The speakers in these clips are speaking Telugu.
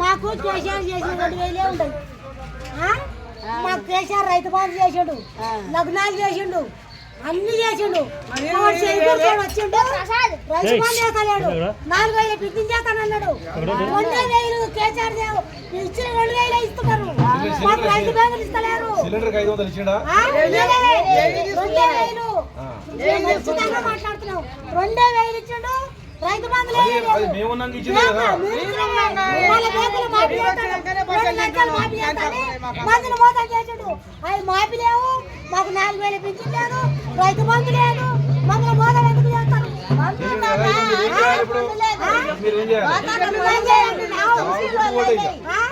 మాకు కేసీఆర్ మాకు కేసీఆర్ రైతు బాధ చేసిండు లగ్నాలు చేసిండు అన్ని చేసిండు వచ్చిండు రైతు బాధ చేస్తలేడు నాలుగు వేలు పిక్నిక్ చేస్తానన్నాడు. రెండు వేలు కేసీఆర్ ఇచ్చిన రెండు వేలు ఇస్తున్నారు. సిలిండర్కి ఐదు వందలు ఇచ్చిండా ఆ? రెండే వేలు. మేము ఉచితంగా మాట్లాడుతున్నాం రెండే వేలు ఇచ్చిండు. రైతు బంధు అది లేదు. అది మేము ఉన్నాక ఇచ్చింది కదా వాళ్ళ చేతులు మాఫీ చేస్తాడు. రెండు లక్షలు మాఫీ చేస్తాడు. మందులు మోసం చేసాడు. అవి మాఫీ లేవు. మాకు నాలుగు వేలు పింఛన్ లేదు. రైతు బంధు లేదు. మందులు మోసం ఎందుకు చేస్తారు? మీరు ఏం చేయాలి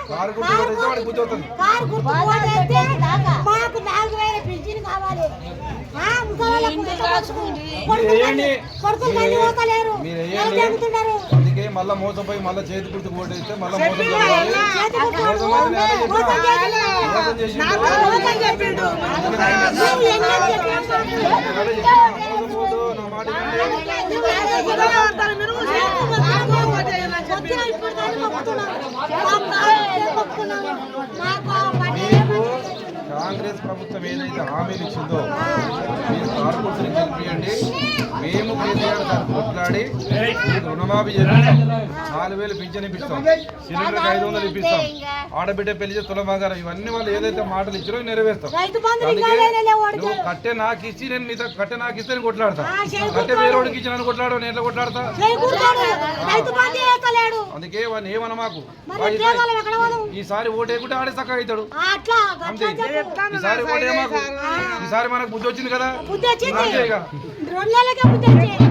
కారు గుర్తు ఓటేయ్. ఆ? కారు గుర్తు ఓటేస్తే వాడికి బుద్ధి అవుతుంది కారు గుర్తు ఓటేస్తే మాకు నాలుగు వేల పింఛన్ కావాలి అందుకే మళ్ళా మోసం పోయి మళ్ళా చేతి గుర్తు ఓటేస్తే మళ్ళా మోసం జరగాలి చేతి గుర్తు మోసం కాంగ్రెస్ ప్రభుత్వం ఏదైతే హామీలు ఇచ్చిందో మీరు కార్పొరేషన్ గెలిపియండి మేము కేసీఆర్ గారు కొట్లాడి రుణమాఫీ చేపిస్తాం. నాలుగు వేలు పింఛన్ ఇప్పిస్తాం. సిలిండర్కి ఐదు వందలు ఇప్పిస్తాం. ఆడబిడ్డ పెళ్ళి చేసి తులమాగారం ఇవన్నీ వాళ్ళు ఏదైతే మాటలు ఇచ్చారో నెరవేరుస్తాం. రైతు బంధు అందుకే నీకు ఓడికి నువ్వు కట్టె నాకు ఇచ్చి నేను నీతో కట్టె నాకు ఇస్తే నేను కొట్లాడతా. కట్టె వేరే వాడికి ఇచ్చి నన్ను కొట్లాడు నేను ఎట్లా కొట్లాడతా? అందుకే వాడిని ఏమన్నా మాకు? ఈసారి ఓటేకుంటే ఆడే చక్కగా అవుతాడు. అట్లా అంతే. ఈసారి ఓటే మాకు ఈసారి మనకు బుద్ధి వచ్చింది కదా? బుద్ధి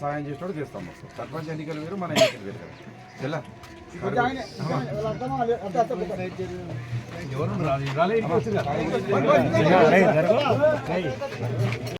సాయం చేసేటోడు చేస్తాం మొత్తం సర్పంచ్ ఎన్నికలు వేరు మన ఎన్నికలు వేరు కదా. చెల్లా ఏం